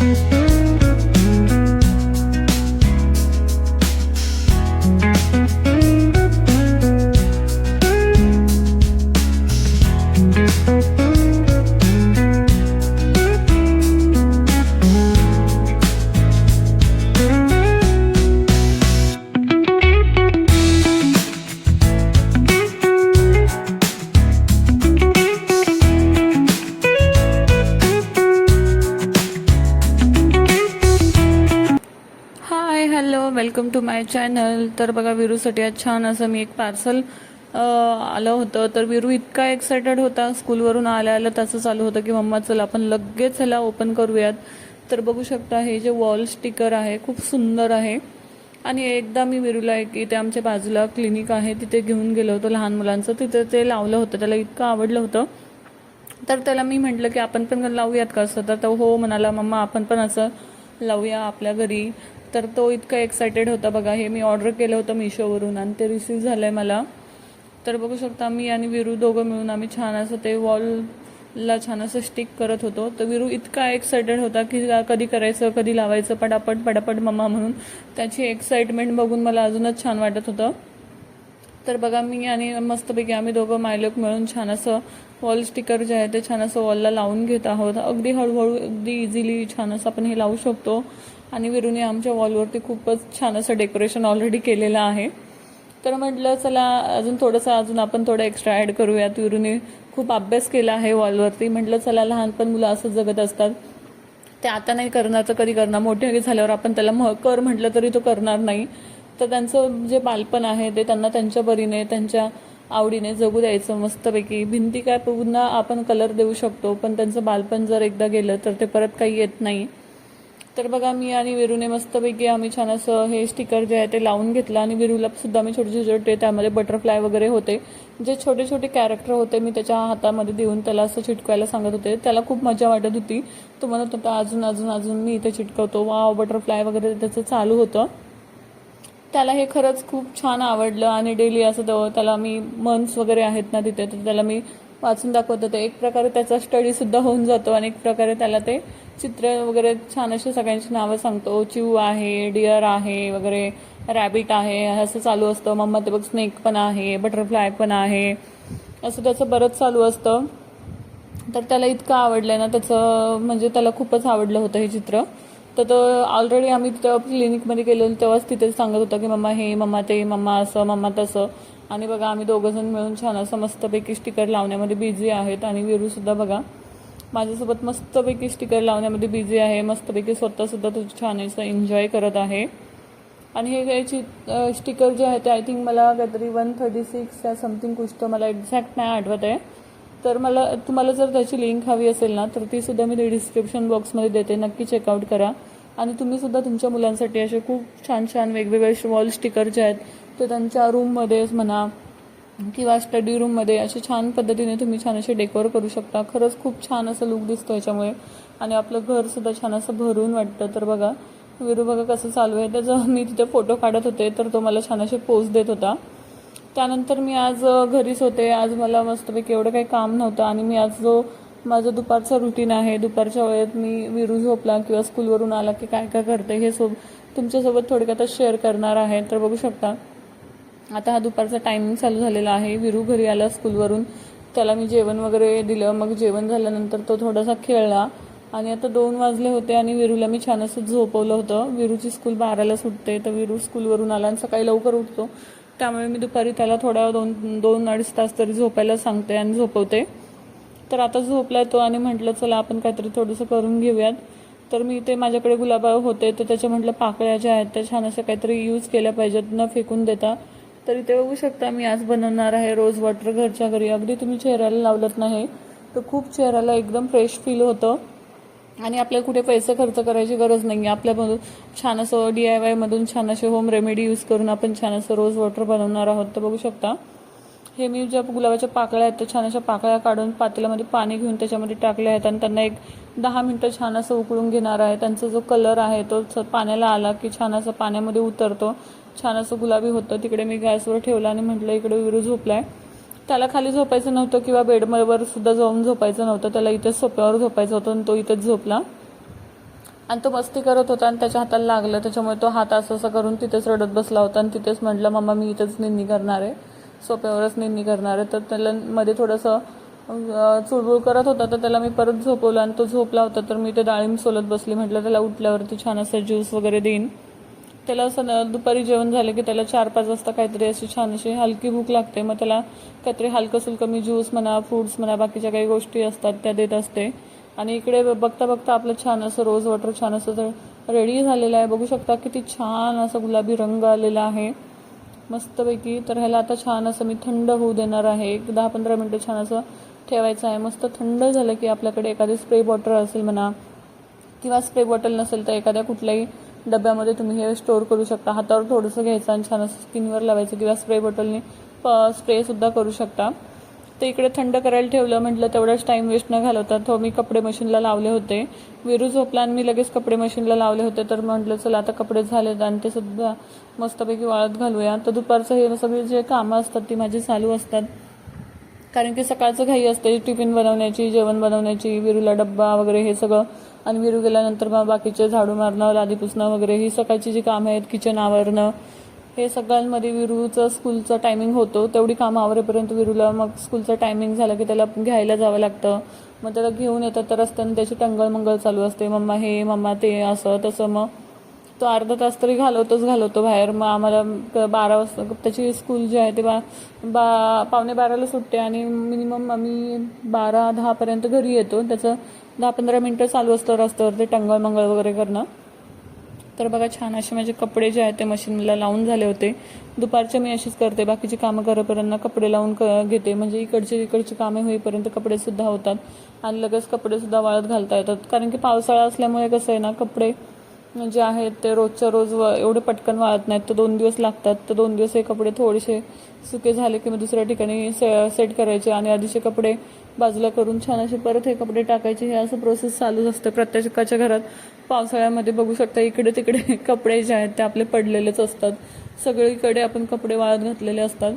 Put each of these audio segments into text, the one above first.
Hi welcome to my channel तर बघा विरूसाठी आज छान असं मी एक पार्सल आलं होतं. तर विरू इतका एक्सायटेड होता. स्कूलवरून आल्या आलं त्याचं चालू होतं की मम्मा चला आपण लगेच ह्याला ओपन करूयात. तर बघू शकता हे जे वॉल स्टिकर आहे खूप सुंदर आहे. आणि एकदा मी विरूला एक इथे आमच्या बाजूला क्लिनिक आहे तिथे घेऊन गेलो होतो लहान मुलांचं. तिथे ते लावलं होतं त्याला इतकं आवडलं होतं. तर त्याला मी म्हटलं की आपण पण लावूयात का? असं. तर तो हो म्हणाला मम्मा आपण पण असं लावूया आपल्या घरी. तर तो इतका एक्सायटेड होता बघा. हे मी ऑर्डर केलं होतं मिशोवरून आणि ते रिसीव झालं आहे मला. तर बघू शकता मी आणि विरू दोघं मिळून आम्ही छान असं ते वॉलला छान असं स्टिक करत होतो. तर विरू इतका एक्सायटेड होता की कधी करायचं कधी लावायचं पटापट पटापट मम्मा म्हणून. त्याची एक्साइटमेंट बघून मला अजूनच छान वाटत होतं. तर बघा मी आणि मस्तपैकी आम्ही दोघं मायलोक मिळून छान असं वॉल स्टिकर जे आहे ते छान असं वॉलला लावून घेत आहोत. अगदी हळूहळू अगदी इझिली छान असं आपण हे लावू शकतो. आणि विरूने आमच्या वॉलवरती खूपच छान असं डेकोरेशन ऑलरेडी केलेलं आहे. तर म्हटलं चला अजून थोडंसं अजून आपण थोडं एक्स्ट्रा ॲड करूयात. विरूने खूप अभ्यास केला आहे वॉलवरती. म्हटलं चला लहानपण मुलं असं जगत असतात. ते आता नाही करणार तर कधी करणार? मोठे झाल्यावर आपण त्याला मह कर म्हटलं तरी तो करणार नाही. तर त्यांचं जे बालपण आहे ते त्यांना त्यांच्या परीने त्यांच्या आवडीने जगू द्यायचं मस्तपैकी. भिंती काय पुन्हा आपण कलर देऊ शकतो पण त्यांचं बालपण जर एकदा गेलं तर ते परत काही येत नाही. तर बघा मी आणि विरूने मस्तपैकी आम्ही छान असं हे स्टिकर जे आहे ते लावून घेतलं आणि विरूला सुद्धा मी छोटे छोटे त्यामध्ये बटरफ्लाय वगैरे होते. जे छोटे छोटे कॅरेक्टर होते मी त्याच्या हातामध्ये देऊन त्याला असं चिटकवायला सांगत होते. त्याला खूप मजा वाटत होती. तो म्हणत होता अजून अजून अजून मी इथे चिटकवतो. वाव बटरफ्लाय वगैरे त्याचं चालू होतं. त्याला हे खरंच खूप छान आवडलं आणि डेली असं त्याला मी मंथ्स वगैरे आहेत ना तिथे तर त्याला मी वाचून दाखवत होतो. एक प्रकारे त्याचा स्टडीसुद्धा होऊन जातो आणि एक प्रकारे त्याला ते चित्र वगैरे छान असे सगळ्यांची नावं सांगतो. चिव आहे डिअर आहे वगैरे रॅबिट आहे असं चालू असतं. मम्मा ते बघ स्नेक पण आहे बटरफ्लाय पण आहे. असं त्याचं बरंच चालू असतं. तर त्याला इतकं आवडलं ना त्याचं म्हणजे त्याला खूपच आवडलं होतं हे चित्र. तर तो ऑलरेडी आम्ही तिथं क्लिनिकमध्ये गेलेलो तेव्हाच तिथे सांगत होता की मम्मा हे मम्मा ते मम्मा असं मम्मा तसं. आणि बघा आम्ही दोघंजण मिळून छान असं मस्तपैकी स्टिकर लावण्यामध्ये बिझी आहेत. आणि विरूसुद्धा बघा माझ्यासोबत मस्तपैकी स्टिकर लावण्यामध्ये बिझी आहे. मस्तपैकी स्वतःसुद्धा तो छान असं एन्जॉय करत आहे. आणि हे काही चि स्टिकर जे आहे ते आय थिंक मला काहीतरी वन थर्टी सिक्स या समथिंग गोष्ट मला एक्झॅक्ट नाही आठवत आहे. तर मला तुम्हाला जर त्याची लिंक हवी असेल ना तर ती सुद्धा मी डिस्क्रिप्शन बॉक्समध्ये देते. नक्की चेकआउट करा. आणि तुम्ही सुद्धा तुमच्या मुलांसाठी असे खूप छान छान वेगवेगळे वॉल स्टिकर जे आहेत ते त्यांच्या रूममध्येच म्हणा किंवा स्टडी रूममध्ये असे छान पद्धतीने तुम्ही छान असे डेकोर करू शकता. खरंच खूप छान असं लुक दिसतो याच्यामुळे. आणि आपलं घरसुद्धा छान असं भरून वाटतं. तर बघा विरू बघा कसं चालू आहे. त्याचं मी तिथे फोटो काढत होते तर तो मला छान असे पोज देत होता. त्यानंतर मी आज घरीच होते. आज मला मस्तपैकी एवढं काही काम नव्हतं आणि मी आज जो माझं दुपारचं रुटीन आहे. दुपारच्या वेळेत मी विरू झोपला किंवा स्कूलवरून आला की काय काय करते हे सोब तुमच्यासोबत थोडक्यातच शेअर करणार आहे. तर बघू शकता. आता हा दुपारचा टायमिंग चालू झालेला आहे. विरू घरी आला स्कूलवरून त्याला मी जेवण वगैरे दिलं. मग जेवण झाल्यानंतर तो थोडासा खेळला. आणि आता दोन वाजले होते आणि विरूला मी छान असं झोपवलं होतं. विरूची स्कूल बाराला सुटते. तर विरू स्कूलवरून आला आणि सकाळी लवकर उठतो. त्यामुळे मी दुपारी त्याला थोडा दोन दोन अडीच तास तरी झोपायला सांगते आणि झोपवते. तर आता झोपला तो आणि म्हटलं चला आपण काहीतरी थोडंसं करून घेऊयात. तर मी ते माझ्याकडे गुलाबा होते तर त्याच्या म्हटलं पाकळ्या ज्या आहेत त्या छान अशा काहीतरी यूज केल्या पाहिजेत न फेकून देता. तर इथे बघू शकता मी आज बनवणार आहे रोज वॉटर घरच्या घरी. अगदी तुम्ही चेहऱ्याला लावलत नाही तर खूप चेहऱ्याला एकदम फ्रेश फील होतं. आणि आपल्याला कुठे पैसे खर्च करायची गरज नाही आहे आपल्यामधून छान असं डी आय वायमधून छान असे होम रेमेडी यूज करून आपण छान असं रोज वॉटर बनवणार आहोत. तर बघू शकता हे मी ज्या गुलाबाच्या पाकळ्या आहेत त्या छान अशा पाकळ्या काढून पातेल्यामध्ये पाणी घेऊन त्याच्यामध्ये टाकल्या आहेत आणि त्यांना एक दहा मिनटं छान असं उकळून घेणार आहे. त्यांचा जो कलर आहे तो पाण्याला आला की छान असं पाण्यामध्ये उतरतो. छान असं गुलाबी होतं. तिकडे मी गॅसवर ठेवलं आणि म्हटलं इकडे विरू झोपलाय. त्याला खाली झोपायचं नव्हतं किंवा बेडवर सुद्धा जाऊन झोपायचं नव्हतं. त्याला इथेच सोप्यावर झोपायचं होतं आणि तो इथेच झोपला. आणि तो मस्ती करत होता आणि त्याच्या हाताला लागलं. त्याच्यामुळे तो हात असं असं करून तिथेच रडत बसला होता आणि तिथेच म्हटलं मम्मा मी इथंच निंदी करणार आहे. सोप्यावरच निंदी करणार आहे. तर त्याला मध्ये थोडंसं चुळबुळ करत होता तर त्याला मी परत झोपवलं आणि तो झोपला होता. तर मी ते डाळिंब सोलत बसली. म्हटलं त्याला उठल्यावरती छान असं ज्यूस वगैरे देईन. त्याला असं न- दुपारी जेवण झालं की त्याला चार पाच वाजता काहीतरी अशी छान अशी हलकी भूक लागते. मग त्याला काहीतरी हलकं सुलकं मी ज्यूस म्हणा फ्रुट्स म्हणा बाकीच्या काही गोष्टी असतात त्या देत असते. आणि इकडे बघता बघता आपलं छान असं रोज वॉटर छान असं तर रेडी झालेलं आहे. बघू शकता किती छान असं गुलाबी रंग आलेला आहे. मस्तपैकी. तर ह्याला आता छान असं मी थंड होऊ देणार आहे. एक दहा पंधरा मिनटं छान असं ठेवायचं आहे. मस्त थंड झालं की आपल्याकडे एखादी स्प्रे बॉटल असेल म्हणा किंवा स्प्रे बॉटल नसेल तर एखाद्या कुठल्याही डब्यामध्ये तुम्ही हे स्टोअर करू शकता. हातावर थोडंसं घ्यायचं आणि छान असं स्किनवर लावायचं किंवा स्प्रे बॉटलने स्प्रेसुद्धा करू शकता. ते इकडे थंड करायला ठेवलं म्हटलं तेवढाच टाईम वेस्ट न घालवता तो हो, मी कपडे मशीनला लावले होते. विरू झोपला आणि मी लगेच कपडे मशीनला लावले होते. तर म्हटलं चला आता कपडे झालेत आणि ते सुद्धा मस्तपैकी वाळत घालूया. तर दुपारचं हे सगळी जे कामं असतात ती माझी चालू असतात. कारण की सकाळचं घाई असते टिफिन बनवण्याची जेवण बनवण्याची विरूला डब्बा वगैरे हे सगळं. आणि विरू गेल्यानंतर मग बाकीचे झाडू मारणं लादी पुसणं वगैरे ही सकाळची जी कामं आहेत किचन आवरणं ते सगळ्यांमध्ये विरूचं स्कूलचं टायमिंग होतो. तेवढी कामं आवरेपर्यंत विरूला. मग स्कूलचं टायमिंग झालं की त्याला घ्यायला जावं लागतं. मग त्याला घेऊन येतात तर असताना त्याची टंगळ मंगळ चालू असते. मम्मा हे मम्मा ते असं तसं. मग तो अर्धा तास तरी घालवतोच घालवतो बाहेर. मग आम्हाला बारा वाजता त्याची स्कूल जी आहे ते बा बा पावणे बाराला सुटते आणि मिनिमम आम्ही बारा दहापर्यंत घरी येतो. त्याचं दहा पंधरा मिनटं चालू असतं रस्त्यावरती टंगळ मंगळ वगैरे करणं. तर बघा छान असे माझे कपडे जे आहेत ते मशीनला लावून झाले होते. दुपारचे मी अशीच करते. बाकीची कामं करेपर्यंत कपडे लावून क घेते. म्हणजे इकडचे इकडची कामे होईपर्यंत कपडेसुद्धा होतात. आणि लगेच कपडेसुद्धा वाळत घालता येतात. कारण की पावसाळा असल्यामुळे कसं आहे ना कपडे जे आहेत ते रोजच्या रोज व- एवढे पटकन वाळत नाहीत. तर दोन दिवस लागतात. तर दोन दिवस हे कपडे थोडेसे सुके झाले की मग दुसऱ्या ठिकाणी से सेट करायचे आणि आधीचे कपडे बाजूला करून छान असे परत हे कपडे टाकायचे. हे असं प्रोसेस चालूच असतं. प्रत्येकाच्या घरात पावसाळ्यामध्ये बघू शकता इकडे तिकडे कपडे जे आहेत ते आपले पडलेलेच असतात. सगळीकडे आपण कपडे वाळत घातलेले असतात.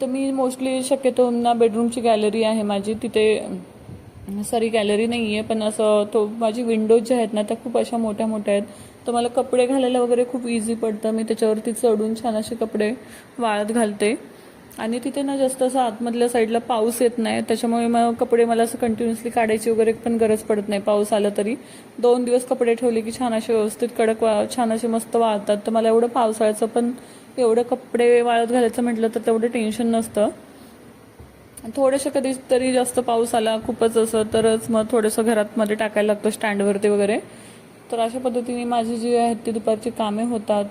तर मी मोस्टली शक्यतो ना बेडरूमची गॅलरी आहे माझी. तिथे सॉरी गॅलरी नाही आहे पण असं तो माझी विंडोज ज्या आहेत ना त्या खूप अशा मोठ्या मोठ्या आहेत. तर मला कपडे घालायला वगैरे खूप इझी पडतं. मी त्याच्यावरती चढून छान असे कपडे वाळत घालते. आणि तिथे ना जास्त असं आतमधल्या साईडला पाऊस येत नाही. त्याच्यामुळे मग कपडे मला असं कंटिन्युअसली काढायची वगैरे पण गरज पडत नाही. पाऊस आला तरी. दोन दिवस कपडे ठेवले की छान असे व्यवस्थित कडक वा छान असे मस्त वाळतात. तर मला एवढं पावसाळ्याचं पण एवढं कपडे वाळत घालायचं म्हटलं तर तेवढं टेन्शन नसतं. थोडेसे कधी तरी जास्त पाऊस आला खूपच असं तरच मग थोडंसं घरात मध्ये टाकायला लागतं स्टँडवरती वगैरे. तर अशा पद्धतीने माझी जी आहेत ती दुपारची कामे होतात.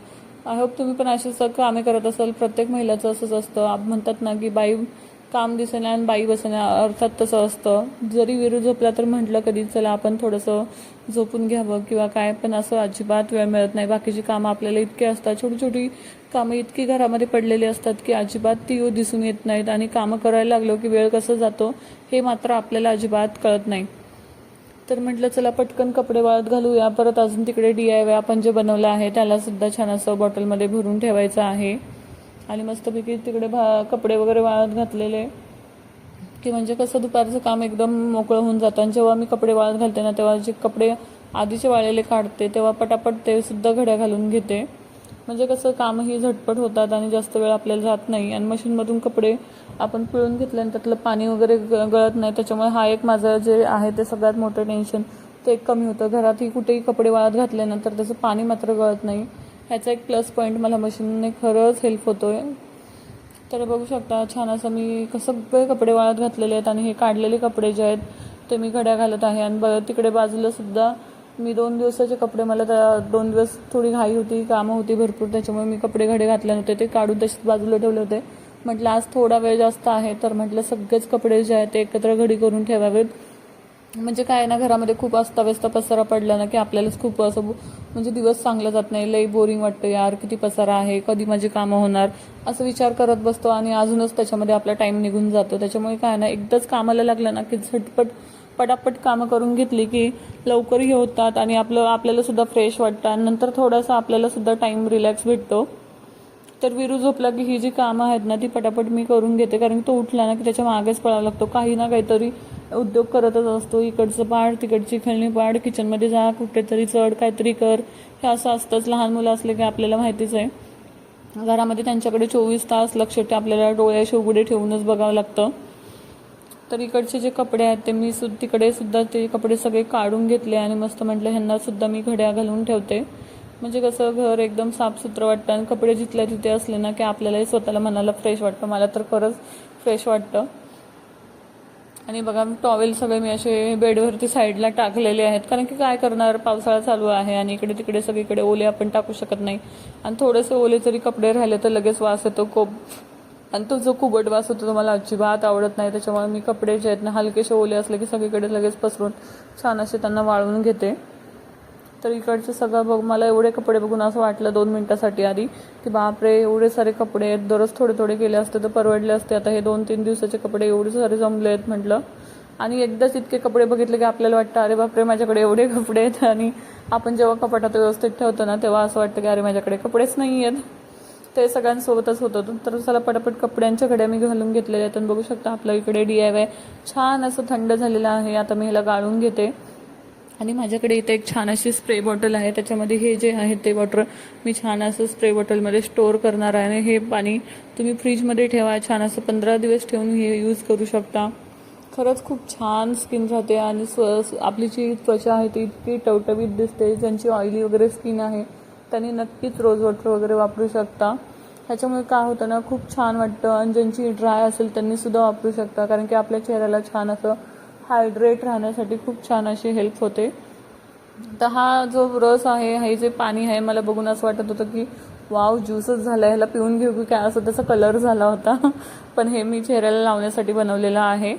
आय होप तुम्ही पण अशीच कामे करत असाल. प्रत्येक महिलाचं असंच असतं. म्हणतात ना की बाई काम दिसेना आणि बाई बसण्या अर्थात तसं असतं. जरी विरू झोपला तर म्हटलं कधी चला आपण थोडंसं झोपून घ्यावं किंवा काय पण असं अजिबात वेळ मिळत नाही. बाकीची कामं आपल्याला इतकी असतात. छोटी छोटी कामं इतकी घरामध्ये पडलेली असतात की अजिबात ती दिसून येत नाहीत आणि कामं करायला लागलो की वेळ कसं जातो हे मात्र आपल्याला अजिबात कळत नाही. तर म्हटलं चला पटकन कपडे वाळत घालूया. परत अजून तिकडे डी आय वाय आपण जे बनवलं आहे त्याला सुद्धा छान असं बॉटलमध्ये भरून ठेवायचं आहे. आणि मस्तपैकी तिकडे भा कपडे वगैरे वाळत घातलेले. की म्हणजे कसं दुपारचं काम एकदम मोकळं होऊन जातं. आणि जेव्हा मी कपडे वाळत घालते ना तेव्हा जे कपडे आधीचे वाळलेले काढते तेव्हा पटापट ते सुद्धा घड्या घालून घेते. म्हणजे कसं कामही झटपट होतात आणि जास्त वेळ आपल्याला जात नाही. आणि मशीनमधून कपडे आपण पिळून घेतले आणि त्यातलं पाणी वगैरे ग- गळत नाही. त्याच्यामुळे हा एक माझं जे आहे ते सगळ्यात मोठं टेन्शन ते एक कमी होतं. घरातही कुठेही कपडे वाळत घातल्यानंतर त्याचं पाणी मात्र गळत नाही. ह्याचा एक प्लस पॉईंट मला मशीनने खरंच हेल्प होतो आहे तर बघू शकता छान असं मी सगळे कपडे वाळत घातलेले आहेत आणि हे काढलेले कपडे जे आहेत ते मी घड्या घालत आहे. आणि ब तिकडे बाजूलासुद्धा मी दोन दिवसाचे कपडे मला त्या दोन दिवस थोडी घाई होती कामं होती भरपूर त्याच्यामुळे मी कपडे घडे घातले नव्हते. ते काढून तसेच बाजूला ठेवले होते. म्हटलं आज थोडा वेळ जास्त आहे. तर म्हटलं सगळेच कपडे जे आहेत ते एकत्र घडी करून ठेवावेत. म्हणजे काय ना घरामध्ये खूप अस्ताव्यस्त पसारा पडला ना की आपल्यालाच खूप असं म्हणजे दिवस चांगला जात नाही. लई बोरिंग वाटतं यार किती पसारा आहे कधी माझी कामं होणार? असं विचार करत बसतो आणि अजूनच त्याच्यामध्ये आपला टाईम निघून जातो. त्याच्यामुळे काय ना एकदाच कामाला लागलं ना की झटपट पटापट कामं करून घेतली की लवकरही होतात आणि आपलं आपल्याला सुद्धा फ्रेश वाटतं. आणि नंतर थोडासा आपल्याला सुद्धा टाईम रिलॅक्स भेटतो. तर विरू झोपला की ही जी कामं आहेत ना ती पटापट मी करून घेते. कारण तो उठला ना की त्याच्या मागेच पळावा लागतो. काही ना काहीतरी उद्योग करतच असतो. इकडचं पाड तिकडची खेळणी पाड किचनमध्ये जा कुठेतरी चढ काहीतरी कर. हे असं असतंच. लहान मुलं असले की आपल्याला माहितीच आहे. घरामध्ये त्यांच्याकडे चोवीस तास लक्ष ठे आपल्याला डोळ्याशी उघडे ठेवूनच बघावं लागतं. तर इकडचे जे कपडे आहेत ते मी सुद्धा तिकडे सुद्धा ते कपडे सगळे काढून घेतले आणि मस्त म्हटलं ह्यांना सुद्धा मी घड्या घालून ठेवते. म्हणजे कसं घर एकदम साफसुथरं वाटतं आणि कपडे जिथल्या तिथे असले ना की आपल्यालाही स्वतःला मनाला फ्रेश वाटतं. मला तर खरंच फ्रेश वाटतं. आणि बघा टॉवेल सगळे मी असे बेडवरती साईडला टाकलेले आहेत. कारण की काय करणार? पावसाळा चालू आहे आणि इकडे तिकडे सगळीकडे ओले आपण टाकू शकत नाही. आणि थोडेसे ओले जरी कपडे राहिले तर लगेच वास येतो. खूप आणि तो जो कुबट वास होतो तो मला अजिबात आवडत नाही. त्याच्यामुळे मी कपडे जे आहेत ना हलकेसे ओले असले की सगळीकडे लगेच पसरून छान असे त्यांना वाळवून घेते. तर इकडचं सगळं बघ मला एवढे कपडे बघून असं वाटलं दोन मिनटासाठी आधी की बापरे एवढे सारे कपडे आहेत. दररोज थोडे थोडे केले असते तर परवडले असते. आता हे दोन तीन दिवसाचे कपडे एवढे सारे जमले आहेत म्हटलं. आणि एकदाच इतके कपडे बघितले की आपल्याला वाटतं अरे बापरे माझ्याकडे एवढे कपडे आहेत. आणि आपण जेव्हा कपाटात व्यवस्थित ठेवतो ना तेव्हा असं वाटतं की अरे माझ्याकडे कपडेच नाही आहेत ते सगळ्यांसोबतच होतं तर चला पटापट कपड्यांच्या घड्या मी घालून घेतलेल्या आहेत. बघू शकता आपल्या इकडे डी आय वाय छान असं थंड झालेलं आहे. आता मी ह्याला गाळून घेते. आणि माझ्याकडे इथे एक छान अशी स्प्रे बॉटल आहे. त्याच्यामध्ये हे जे आहे ते वॉटर मी छान असं स्प्रे बॉटलमध्ये स्टोअर करणार आहे. आणि हे पाणी तुम्ही फ्रीजमध्ये ठेवा. छान असं पंधरा दिवस ठेवून हे यूज करू शकता. खरंच खूप छान स्किन राहते. आणि स्व आपली जी त्वचा आहे ती इतकी टवटवीत दिसते. ज्यांची ऑइली वगैरे स्किन आहे. त्यांनी नक्कीच रोज वॉटर वगैरे वापरू शकता. ह्याच्यामुळे काय होतं ना खूप छान वाटतं. आणि ज्यांची ड्राय असेल त्यांनी सुद्धा वापरू शकता. कारण की आपल्या चेहऱ्याला छान असं हायड्रेट राहण्यासाठी खूप छान अशी हेल्प होते. तर हा जो रस आहे हे जे पाणी आहे मला बघून असं वाटत होतं की वाव ज्यूसच झाला. ह्याला पिऊन घेऊ की काय? असं त्याचा कलर झाला होता. पण हे मी चेहऱ्याला लावण्यासाठी बनवलेलं आहे.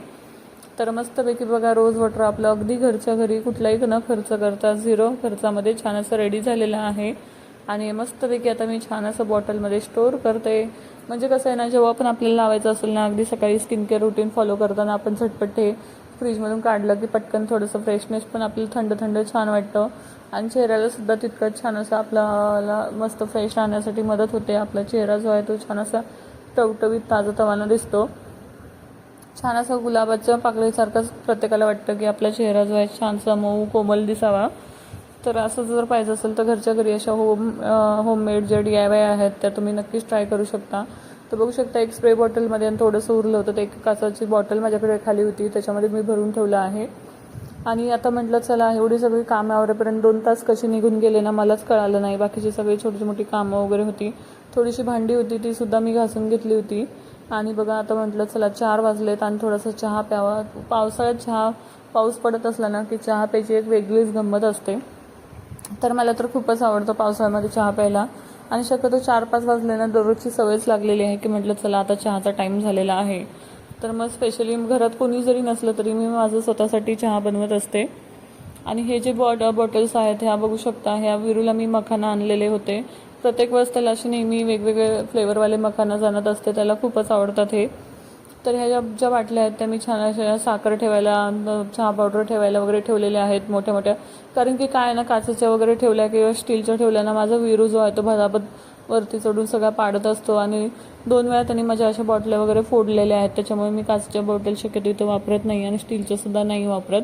तर मस्तपैकी बघा रोज वॉटर आपलं अगदी घरच्या घरी कुठलाही न खर्च करता झिरो खर्चामध्ये छान असं रेडी झालेलं आहे. आणि मस्तपैकी आता मी छान असं बॉटलमध्ये स्टोअर करते. म्हणजे कसं आहे ना जेव्हा पण आपल्याला लावायचं असेल ना अगदी सकाळी स्किन केअर रुटीन फॉलो करताना आपण झटपट हे फ्रीजमधून काढलं की पटकन थोडंसं फ्रेशनेस पण आपल्याला थंड थंड छान वाटतं. आणि चेहऱ्याला सुद्धा तितकंच छान असं आपल्याला मस्त फ्रेश राहण्यासाठी मदत होते. आपला चेहरा जो आहे तो छान असा टवटवीत ताजा तवाना दिसतो. छान असं गुलाबाच्या पाकळीसारखंच प्रत्येकाला वाटतं की आपला चेहरा जो आहे छानसा मऊ कोमल दिसावा. तर असं जर पाहिजे असेल तर घरच्या घरी अशा होम होममेड ज्या डी आय वाय आहेत त्या तुम्ही नक्कीच ट्राय करू शकता. तर बघू शकता एक स्प्रे बॉटलमध्ये आणि थोडंसं उरलं होतं ते एक काचाची बॉटल माझ्याकडे खाली होती त्याच्यामध्ये मी भरून ठेवलं आहे. आणि आता म्हटलं चला एवढी सगळी कामं आवरेपर्यंत दोन तास कशी निघून गेले ना मलाच कळालं नाही. बाकीची सगळी छोटी मोठी कामं वगैरे होती. थोडीशी भांडी होती ती सुद्धा मी घासून घेतली होती. आणि बघा आता म्हटलं चला चार वाजलेत आणि थोडासा चहा प्यावा. पावसाळ्यात चहा पाऊस पडत असला ना की चहा प्यायची एक वेगळीच गंमत असते. तर मला तर खूपच आवडतं पावसाळ्यामध्ये चहा प्यायला. आणि शक्यतो चार पाच वाजले ना दररोजची सवयच लागलेली आहे की म्हटलं चला आता चहाचा टाईम झालेला आहे. तर मग स्पेशली घरात कोणी जरी नसलं तरी मी माझं स्वतःसाठी चहा बनवत असते. आणि हे जे बॉट बॉटल्स आहेत ह्या बघू शकता ह्या विरूला मी मखाना आणलेले होते. प्रत्येक वेळेस त्याला अशी नेहमी वेगवेगळे फ्लेवरवाले मखाना जाणत असते त्याला खूपच आवडतात हे. तर ह्या ज्या ज्या बाटल्या आहेत त्या मी छान अशा साखर ठेवायला चहा पावडर ठेवायला वगैरे ठेवलेल्या आहेत मोठ्या मोठ्या. कारण की काय ना काचेच्या वगैरे ठेवल्या किंवा स्टीलच्या ठेवल्या ना माझा विरू जो आहे तो भदाभद वरती चढून सगळा पाडत असतो. आणि दोन वेळा त्यांनी माझ्या अशा बॉटल्या वगैरे फोडलेल्या आहेत त्याच्यामुळे मी काचेच्या बॉटल शक्यतो इथं वापरत नाही आणि स्टीलच्या सुद्धा नाही वापरत.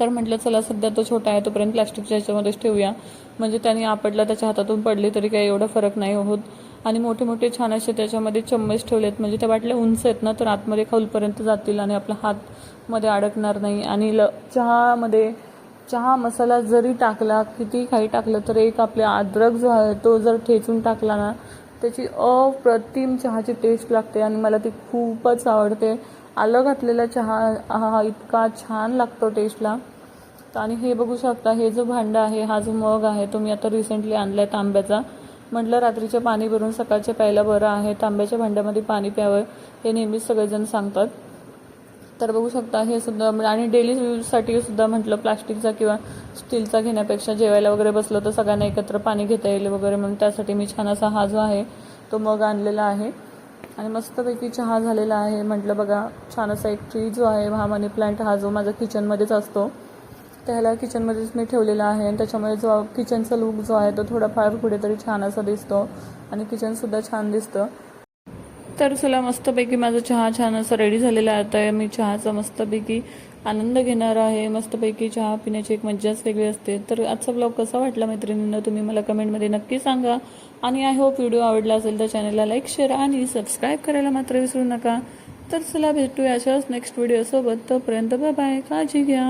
तर म्हटलं चला सध्या तो छोटा आहे तोपर्यंत प्लास्टिकच्या ह्याच्यामध्येच ठेवूया. म्हणजे त्यांनी आपटला त्याच्या हातातून पडली तरी काही एवढा फरक नाही होत. आणि मोठे मोठे छान असे त्याच्यामध्ये चम्मच ठेवलेत. म्हणजे त्या बाटल्या उंच आहेत ना तर आतमध्ये खोलपर्यंत जातील आणि आपला हातमध्ये अडकणार नाही. आणि ल चहामध्ये चहा मसाला जरी टाकला किती काही टाकलं तर एक आपल्या अद्रक जो आहे तो जर ठेचून टाकला ना त्याची अप्रतिम चहाची टेस्ट लागते आणि मला ती खूपच आवडते. आलं घातलेला चहा हा इतका छान लागतो टेस्टला आणि हे बघू शकता हे जो भांडं आहे हा जो मग आहे तो मी आता रिसेंटली आणला आहे तांब्याचा. म्हटलं रात्रीचे पाणी भरून सकाळचे प्यायला बरं आहे. तांब्याच्या भांड्यामध्ये पाणी प्यावं हे नेहमीच सगळेजण सांगतात. तर बघू शकता हे सुद्धा म्हणजे आणि डेली यूजसाठी सुद्धा म्हटलं प्लास्टिकचा किंवा स्टीलचा घेण्यापेक्षा जेवायला वगैरे बसलं तर सगळ्यांना एकत्र पाणी घेता येईल वगैरे म्हणून त्यासाठी मी छान असा हा जो आहे तो मग आणलेला आहे. आणि मस्तपैकी चहा झालेला आहे. म्हटलं बघा छान असा एक ट्री जो आहे हा मनी प्लांट हा जो माझा किचनमध्येच असतो. त्याला किचनमध्येच मी ठेवलेला आहे आणि त्याच्यामुळे जो किचनचा लुक जो आहे तो थोडाफार कुठेतरी छान असा दिसतो आणि किचनसुद्धा छान दिसतं. तर चला मस्तपैकी माझा चहा छान असं रेडी झालेला आहे. आता मी चहाचा मस्तपैकी आनंद घेणार आहे. मस्तपैकी चहा पिण्याची एक मज्जाच वेगळी असते. तर आजचा ब्लॉग कसा वाटला मैत्रिणींना? तुम्ही मला कमेंटमध्ये नक्की सांगा. आणि आय होप व्हिडिओ आवडला असेल तर चॅनलला लाईक शेअर आणि सबस्क्राईब करायला मात्र विसरू नका. तर चला भेटूया अशाच नेक्स्ट व्हिडिओसोबत तोपर्यंत बाय बाय काळजी घ्या.